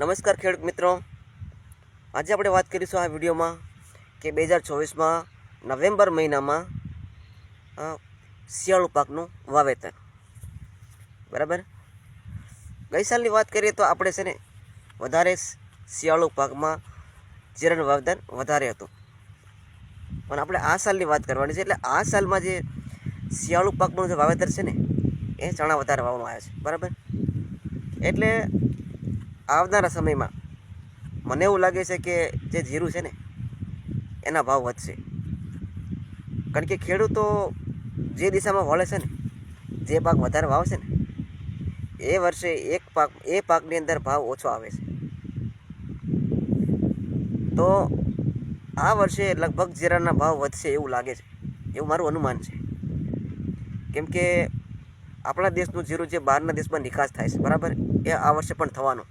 નમસ્કાર ખેડૂત મિત્રો. આજે આપણે વાત કરીશું આ વિડીયોમાં કે બે હજાર ચોવીસમાં નવેમ્બર મહિનામાં શિયાળુ પાકનું વાવેતર. બરાબર? ગઈ સાલની વાત કરીએ તો આપણે છે ને વધારે શિયાળુ પાકમાં જીરાનું વાવેતર વધારે હતું. પણ આપણે આ સાલની વાત કરવાની છે એટલે આ સાલમાં જે શિયાળુ પાકનું જે વાવેતર છે ને, એ ચણા વધારે વાવવામાં આવે છે. બરાબર? એટલે આવનારા સમયમાં મને એવું લાગે છે કે જે જીરું છે ને, એના ભાવ વધશે. કારણ કે ખેડૂતો જે દિશામાં વળે છે ને, જે પાક વધારે વાવશે ને, એ વર્ષે એક પાક, એ પાકની અંદર ભાવ ઓછો આવે છે. તો આ વર્ષે લગભગ જીરાના ભાવ વધશે એવું લાગે છે. એવું મારું અનુમાન છે. કેમ કે આપણા દેશનું જીરું જે બહારના દેશમાં નિકાસ થાય છે, બરાબર? એ આ વર્ષે પણ થવાનું.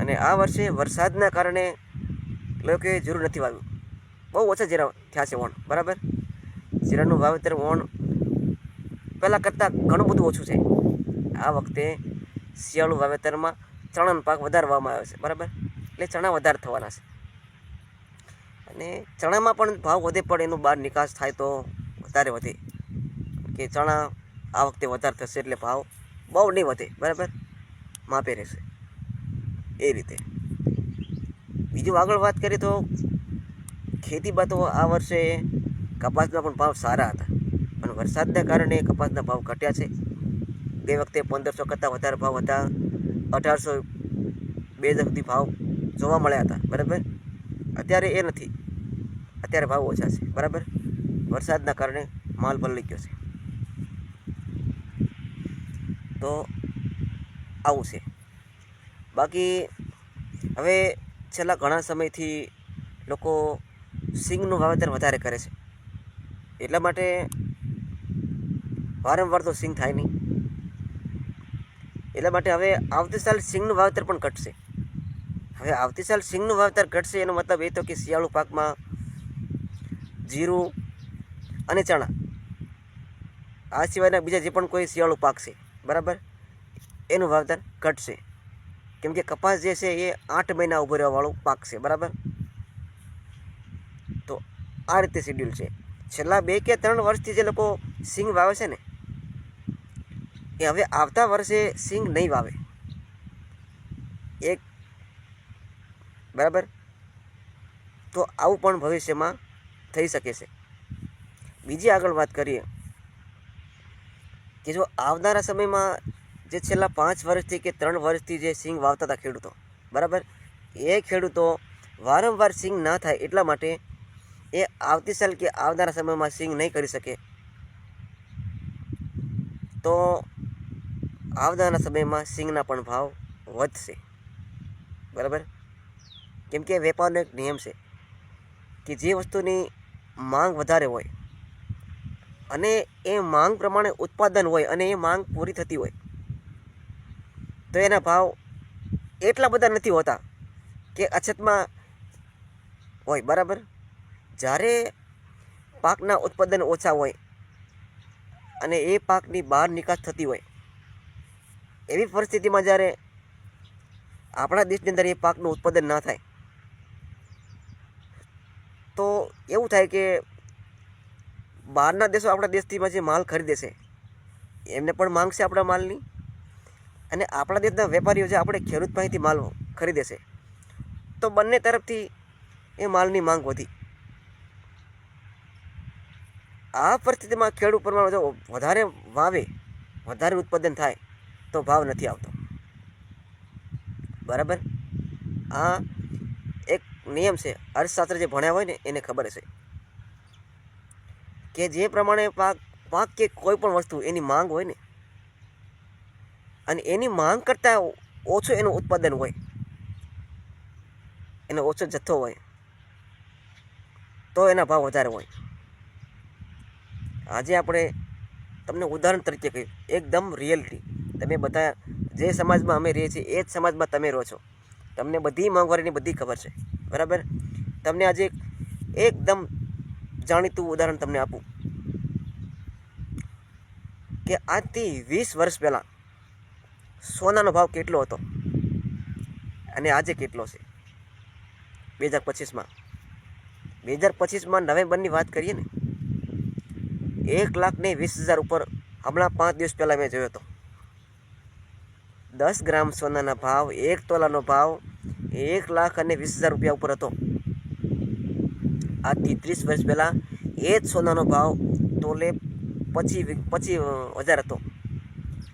અને આ વર્ષે વરસાદના કારણે લોકોએ જરૂર નથી વાવ્યું. બહુ ઓછા જીરા થયા છે વણ, બરાબર? જીરાનું વાવેતર વણ પહેલાં કરતાં ઘણું બધું ઓછું છે. આ વખતે શિયાળુ વાવેતરમાં ચણાનો પાક વધારવામાં આવ્યો છે, બરાબર? એટલે ચણા વધારે થવાના છે. અને ચણામાં પણ ભાવ વધે પણ એનું બહાર નિકાસ થાય તો વધારે વધે. કે ચણા આ વખતે વધારે થશે એટલે ભાવ બહુ નહીં વધે, બરાબર? માપે રહેશે. એ રીતે. બીજું આગળ વાત કરીએ તો ખેતી તો આ વર્ષે કપાસના પણ ભાવ સારા હતા. પણ વરસાદના કારણે કપાસના ભાવ ઘટ્યા છે. ગઈ વખતે પંદરસો કરતાં વધારે ભાવ હતા. અઢારસો બે હજાર સુધી ભાવ જોવા મળ્યા હતા. બરાબર? અત્યારે એ નથી. અત્યારે ભાવ ઓછા છે. બરાબર? વરસાદના કારણે માલ પલળી ગયો છે. તો આવું છે. બાકી હવે છેલ્લા ઘણા સમયથી લોકો સિંગનું વાવેતર વધારે કરે છે. એટલા માટે વારંવાર તો સિંગ થાય નહીં. એટલા માટે હવે આવતી સાલ સિંગનું વાવેતર પણ ઘટશે. હવે આવતી સાલ સિંગનું વાવેતર ઘટશે એનો મતલબ એ તો કે શિયાળુ પાકમાં જીરું અને ચણા આ સિવાયના બીજા જે પણ કોઈ શિયાળુ પાક છે. બરાબર? એનું વાવેતર ઘટશે. કેમ કે કપાસ જે છે એ આઠ મહિના ઊભો રહેવાવાળું પાક છે, બરાબર? તો આ રીતે શેડ્યુલ છે. છેલ્લા બે કે ત્રણ વર્ષથી જે લોકો સિંગ વાવે છે ને, એ હવે આવતા વર્ષે સિંગ નહીં વાવે. એક, બરાબર? તો આવું પણ ભવિષ્યમાં થઈ શકે છે. બીજી આગળ વાત કરીએ કે જો આવનારા સમયમાં જે છેલ્લા પાંચ વર્ષથી કે ત્રણ વર્ષથી જે સિંગ વાવતા હતા ખેડૂતો, બરાબર? એ ખેડૂતો વારંવાર સિંગ ના થાય એટલા માટે એ આવતી સાલ કે આવનારા સમયમાં સિંગ નહીં કરી શકે. તો આવનારા સમયમાં સિંગના પણ ભાવ વધશે, બરાબર? કેમ કે વેપારનો એક નિયમ છે કે જે વસ્તુની માંગ વધારે હોય અને એ માંગ પ્રમાણે ઉત્પાદન હોય અને એ માંગ પૂરી થતી હોય તો એના ભાવ એટલા બધા નથી હોતા કે અછતમાં હોય, બરાબર? જ્યારે પાકના ઉત્પાદન ઓછા હોય અને એ પાકની બહાર નિકાસ થતી હોય, એવી પરિસ્થિતિમાં જ્યારે આપણા દેશની અંદર એ પાકનું ઉત્પાદન ના થાય, તો એવું થાય કે બહારના દેશો આપણા દેશથી જે માલ ખરીદે છે, એમને પણ માંગ છે આપણા માલની? અને આપણા દેશના વેપારીઓ જે આપણે ખેડૂત પાસેથી માલ ખરીદે છે. તો બંને તરફથી એ માલની માંગ વધી. આ પરિસ્થિતિમાં ખેડૂત પ્રમાણે જો વધારે વાવે, વધારે ઉત્પાદન થાય, તો ભાવ નથી આવતો. બરાબર? આ એક નિયમ છે, અર્થશાસ્ત્ર જે ભણ્યા હોય ને, એને ખબર હશે કે જે પ્રમાણે પાક પાક કે કોઈ પણ વસ્તુ એની માંગ હોય ને અને એની માંગ કરતાં ઓછું એનું ઉત્પાદન હોય. એનો ઓછો જથ્થો હોય. તો એના ભાવ વધારે હોય. આજે આપણે તમને ઉદાહરણ તરીકે કહ્યું, એકદમ રિયલિટી તમે બધા જે સમાજમાં અમે રહીએ છીએ, એ જ સમાજમાં તમે રહો છો. તમને બધી મોંઘવારીની બધી ખબર છે. બરાબર? તમને આજે એકદમ જાણીતું ઉદાહરણ તમને આપું. કે આજથી વીસ વર્ષ પહેલાં સોનાનો ભાવ કેટલો હતો? અને આજે કેટલો છે? બે હજાર પચીસમાં. બે હજાર પચીસમાં નવેમ્બરની વાત કરીએ ને, એક લાખ ને વીસ હજાર ઉપર હમણાં પાંચ દિવસ પહેલાં મેં જોયો હતો. દસ ગ્રામ સોનાના ભાવ, એક તોલાનો ભાવ એક લાખ અને વીસ હજાર રૂપિયા ઉપર હતો. આજથી ત્રીસ વર્ષ પહેલાં એ જ સોનાનો ભાવ તોલે પછી પછી હજાર હતો.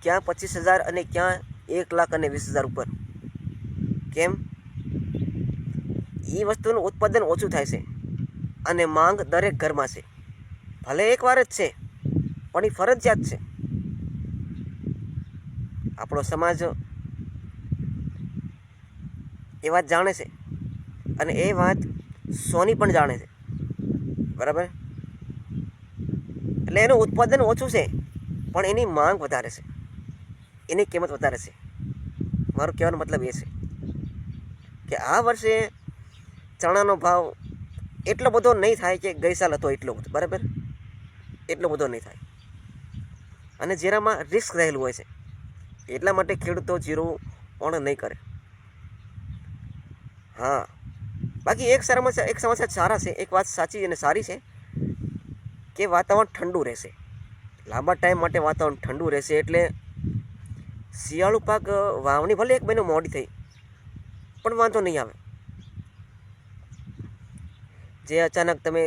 ક્યાં પચીસ હજાર અને ક્યાં એક લાખ અને વીસ હજાર ઉપર. કેમ? એ વસ્તુનું ઉત્પાદન ઓછું થાય છે અને માંગ દરેક ઘરમાં છે. ભલે એકવાર જ છે, પણ એ ફરજિયાત છે. આપણો સમાજ એ વાત જાણે છે અને એ વાત સોની પણ જાણે છે. બરાબર? એટલે એનું ઉત્પાદન ઓછું છે, પણ એની માંગ વધારે છે. એની કિંમત વધારે છે. મારો કહેવાનો મતલબ એ છે કે આ વર્ષે ચણાનો ભાવ એટલો બધો નહીં થાય કે ગઈ સાલ હતો એટલો બધો, બરાબર? એટલો બધો નહીં થાય. અને જીરામાં રિસ્ક રહેલું હોય છે. એટલા માટે ખેડૂતો જીરું પણ નહીં કરે. હા. બાકી એક સમસ્યા એક સમસ્યા સારા છે. એક વાત સાચી અને સારી છે કે વાતાવરણ ઠંડુ રહેશે. લાંબા ટાઈમ માટે વાતાવરણ ઠંડુ રહેશે એટલે શિયાળુ પાક વાવણી ભલે એક મહિનો મોડી થઈ, પણ વાંધો નહીં આવે. જે અચાનક તમે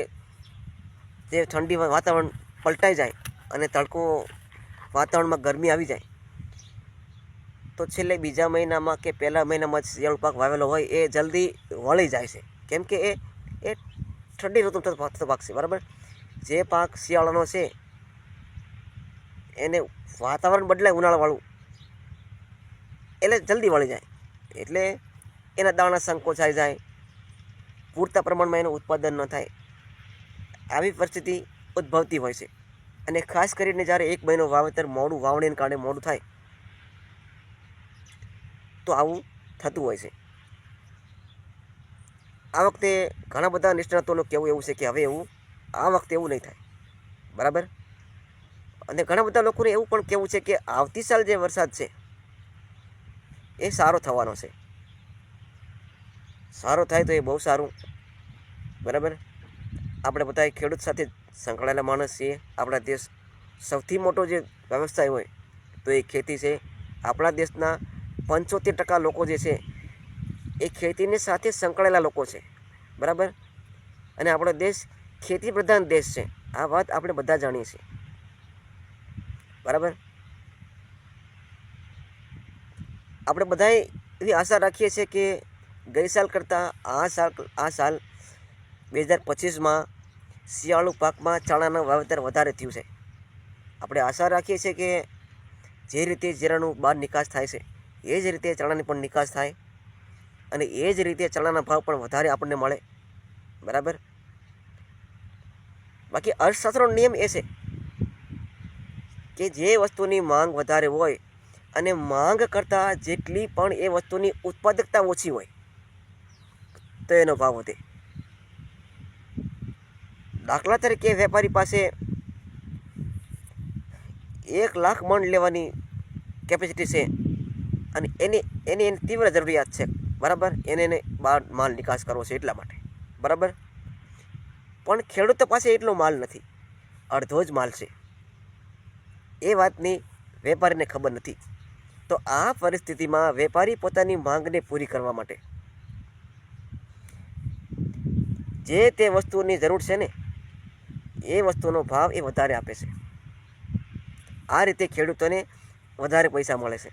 જે ઠંડી વાતાવરણ પલટાઈ જાય અને તડકો વાતાવરણમાં ગરમી આવી જાય, તો છેલ્લે બીજા મહિનામાં કે પહેલા મહિનામાં જ શિયાળુ પાક વાવેલો હોય એ જલ્દી વળી જાય છે. કેમ કે એ એ ઠંડી ઋતુ થતો પાક છે, બરાબર? જે પાક શિયાળાનો છે, એને વાતાવરણ બદલાય ઉનાળાવાળું. એટલે જલ્દી વળી જાય. એટલે એના દાણા સંકોચાઈ જાય. પૂરતા પ્રમાણમાં એનું ઉત્પાદન ન થાય. આવી પરિસ્થિતિ ઉદ્ભવતી હોય છે. અને ખાસ કરીને જ્યારે એક મહિનો વાવેતર મોડું વાવણીને કારણે મોડું થાય, તો આવું થતું હોય છે. આ વખતે ઘણા બધા નિષ્ણાતોનું કહેવું એવું છે કે હવે એવું, આ વખતે એવું નહીં થાય. બરાબર? અને ઘણા બધા લોકોને એવું પણ કહેવું છે કે આવતી સાલ જે વરસાદ છે એ સારો થવાનો છે. સારો થાય તો એ બહુ સારું. બરાબર? આપણે બધા ખેડૂત સાથે સંકળાયેલા માણસ છીએ. આપણા દેશ સૌથી મોટો જે વ્યવસાય હોય તો એ ખેતી છે. આપણા દેશના પંચોતેર ટકા લોકો જે છે એ ખેતીની સાથે સંકળાયેલા લોકો છે. બરાબર? અને આપણો દેશ ખેતી પ્રધાન દેશ છે. આ વાત આપણે બધા જાણીએ છીએ. બરાબર? આપણે બધાએ એવી આશા રાખીએ છીએ કે ગઈ સાલ કરતાં આ સાલ આ સાલ બે હજાર પચીસમાં શિયાળુ પાકમાં ચણાનું વાવેતર વધારે થયું છે. આપણે આશા રાખીએ છીએ કે જે રીતે જીરાનું બહાર નિકાસ થાય છે, એ જ રીતે ચણાની પણ નિકાસ થાય અને એ જ રીતે ચણાના ભાવ પણ વધારે આપણને મળે. બરાબર? બાકી અર્થશાસ્ત્રનો નિયમ એ છે કે જે વસ્તુની માંગ વધારે હોય અને માંગ કરતાં જેટલી પણ એ વસ્તુની ઉત્પાદકતા ઓછી હોય, તો એનો ભાવ વધે. દાખલા તરીકે વેપારી પાસે એક લાખ મણ લેવાની કેપેસિટી છે અને એની એની એની તીવ્ર જરૂરિયાત છે. બરાબર? એને એને બહાર માલ નિકાસ કરવો છે એટલા માટે. બરાબર? પણ ખેડૂતો પાસે એટલો માલ નથી. અડધો જ માલ છે. એ વાતની વેપારીને ખબર નથી. તો આ પરિસ્થિતિમાં વેપારી પોતાની માંગને પૂરી કરવા માટે. જે તે વસ્તુની જરૂર છે ને, એ વસ્તુનો ભાવ એ વધારે આપે છે. આ રીતે ખેડૂતોને વધારે પૈસા મળે છે.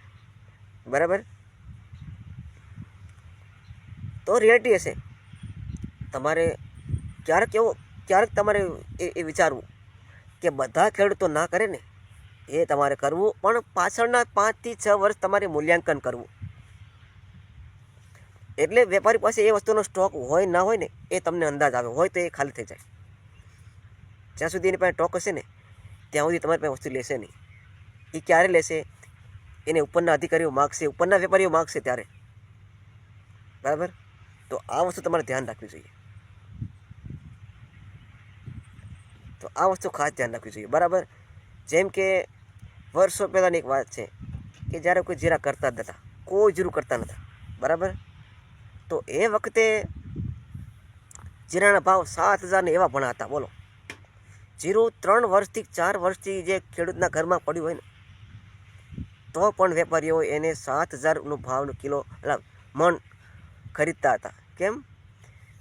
બરાબર? તો રિયાલિટી હશે. તમારે ક્યારેક એવો, ક્યારેક તમારે એ વિચારવું કે બધા ખેડૂતો ના કરે ને એ તમારે કરવું, પણ પાછળના પાંચથી છ વર્ષ તમારે મૂલ્યાંકન કરવું. એટલે વેપારી પાસે એ વસ્તુનો સ્ટોક હોય, ના હોય ને, એ તમને અંદાજ આવે. હોય તો એ ખાલી થઈ જાય. જ્યાં સુધી એની પાસે સ્ટોક હશે ને, ત્યાં સુધી તમારી પાસે વસ્તુ લેશે નહીં. એ ક્યારે લેશે? એને ઉપરના અધિકારીઓ માગશે, ઉપરના વેપારીઓ માગશે ત્યારે. બરાબર? તો આ વસ્તુ તમારે ધ્યાન રાખવી જોઈએ. તો આ વસ્તુ ખાસ ધ્યાન રાખવી જોઈએ. બરાબર? જેમ કે વર્ષો પહેલાંની એક વાત છે કે જ્યારે કોઈ જીરા કરતા જ નહોતા કોઈ જીરું કરતા નહોતા બરાબર? તો એ વખતે જીરાના ભાવ સાત હજારને એવા ભણા હતા બોલો. જીરું ત્રણ વર્ષથી ચાર વર્ષથી જે ખેડૂતના ઘરમાં પડ્યું હોય ને, તો પણ વેપારીઓ એને સાત હજારનું ભાવનું કિલો એટલે મણ ખરીદતા હતા. કેમ?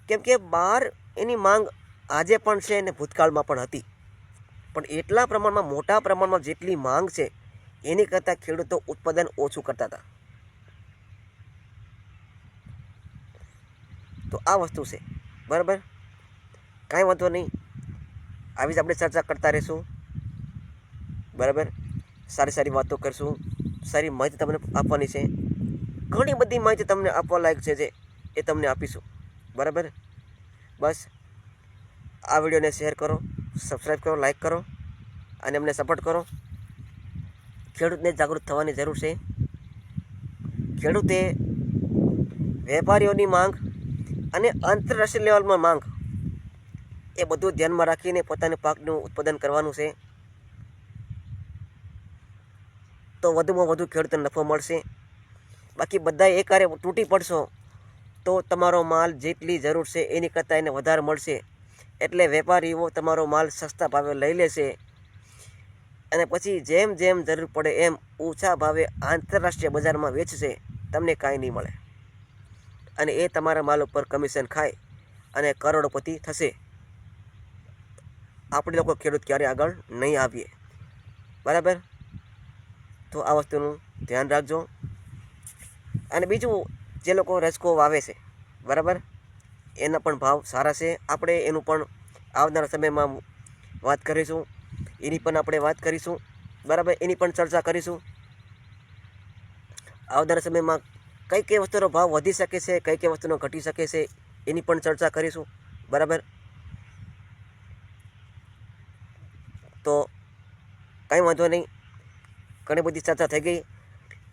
કેમ કે બહાર એની માંગ આજે પણ છે અને ભૂતકાળમાં પણ હતી. પણ એટલા પ્રમાણમાં મોટા પ્રમાણમાં જેટલી માંગ છે, એની કરતાં ખેડૂતો ઉત્પાદન ઓછું કરતા હતા. તો આ વસ્તુ છે. બરાબર? કાંઈ વાંધો નહીં. આવી જ આપણે ચર્ચા કરતા રહીશું. બરાબર? સારી સારી વાતો કરશું. સારી માહિતી તમને આપવાની છે. ઘણી બધી માહિતી તમને આપવા લાયક છે જે એ તમને આપીશું. બરાબર? બસ. આ વિડીયોને શેર કરો. સબસ્ક્રાઈબ કરો લાઈક કરો અને અમને સપોર્ટ કરો. ખેડૂતને જાગૃત થવાની જરૂર છે. ખેડૂતે વેપારીઓની માંગ અને આંતરરાષ્ટ્રીય લેવલમાં માંગ એ બધું ધ્યાનમાં રાખીને પોતાના પાકનું ઉત્પાદન કરવાનું છે. તો વધુમાં વધુ ખેડૂતોને નફો મળશે. બાકી બધા એકારે તૂટી પડશો તો તમારો માલ જેટલી જરૂર છે એની કરતાં એને વધારે મળશે. એટલે વેપારીઓ તમારો માલ સસ્તા ભાવે લઈ લેશે અને પછી જેમ જેમ જરૂર પડે એમ ઓછા ભાવે આંતરરાષ્ટ્રીય બજારમાં વેચશે, તમને કાંઈ નહીં મળે. અને એ તમારા માલ ઉપર કમિશન ખાય અને કરોડપતિ થશે. આપણે લોકો ખેડૂત ક્યારે આગળ નહીં આવીએ. બરાબર? તો આ વસ્તુનું ધ્યાન રાખજો. અને બીજું, જે લોકો રસકો વાવે છે, બરાબર? એના પણ ભાવ સારા છે. આપણે એનું પણ આવનારા સમયમાં વાત કરીશું. એની પણ આપણે વાત કરીશું. બરાબર? એની પણ ચર્ચા કરીશું. આવનારા સમયમાં કઈ કઈ વસ્તુનો ભાવ વધી શકે છે, કઈ કઈ વસ્તુનો ઘટી શકે છે, એની પણ ચર્ચા કરીશું. બરાબર? તો કંઈ વાંધો નહીં. ઘણી બધી ચર્ચા થઈ ગઈ.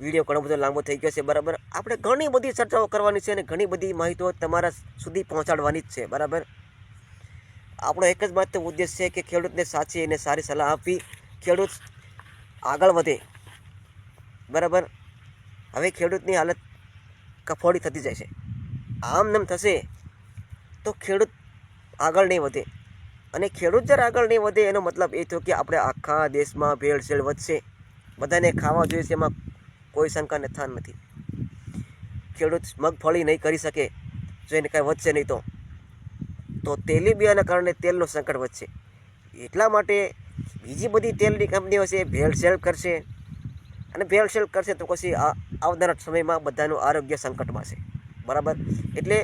વીડિયો ઘણો બધો લાંબો થઈ ગયો છે, બરાબર? આપણે ઘણી બધી ચર્ચાઓ કરવાની છે અને ઘણી બધી માહિતીઓ તમારા સુધી પહોંચાડવાની જ છે, બરાબર? આપણો એક જ માત્ર ઉદ્દેશ છે કે ખેડૂતને સાચી અને સારી સલાહ આપવી. ખેડૂત આગળ વધે, બરાબર? હવે ખેડૂતની હાલત કફોડી થતી જાય છે. આમ નમ થશે તો ખેડૂત આગળ નહીં વધે. અને ખેડૂત જ્યારે આગળ નહીં વધે, એનો મતલબ એ થયો કે આપણે આખા દેશમાં ભેળસેળ વધશે. બધાને ખાવા જોઈએ છે, એમાં કોઈ શંકાને સ્થાન નથી. ખેડૂત મગફળી નહીં કરી શકે જો એને કાંઈ વધશે નહીં તો. તો તેલીબિયાના કારણે તેલનું સંકટ વધશે. એટલા માટે બીજી બધી તેલની કંપનીઓ છે, ભેળ ભેળસેળ કરશે. અને ભેળસેળ કરશે તો પછી આવનારા સમયમાં બધાનું આરોગ્ય સંકટમાં છે. બરાબર? એટલે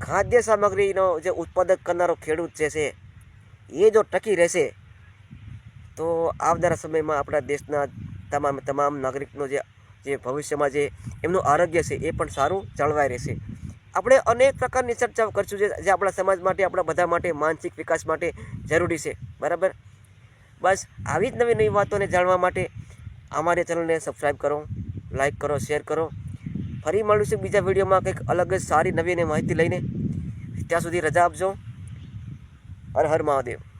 ખાદ્ય સામગ્રીનો જે ઉત્પાદક કરનારો ખેડૂત જે છે, એ જો ટકી રહેશે, તો આવનારા સમયમાં આપણા દેશના તમામ તમામ નાગરિકનો જે જે ભવિષ્યમાં જે એમનું આરોગ્ય છે એ પણ સારું જળવાઈ રહેશે. આપણે અનેક પ્રકારની ચર્ચાઓ કરીશું જે જે આપણા સમાજ માટે, આપણા બધા માટે માનસિક વિકાસ માટે જરૂરી છે. બરાબર? બસ આવી જ નવી નવી વાતોને જાણવા માટે અમારી ચેનલને સબસ્ક્રાઈબ કરો લાઈક કરો શેર કરો. ફરી મળીશું બીજા વિડીયોમાં કંઈક અલગ જ સારી નવી માહિતી લઈને. ત્યાં સુધી રજા આપજો. હર હર મહાદેવ.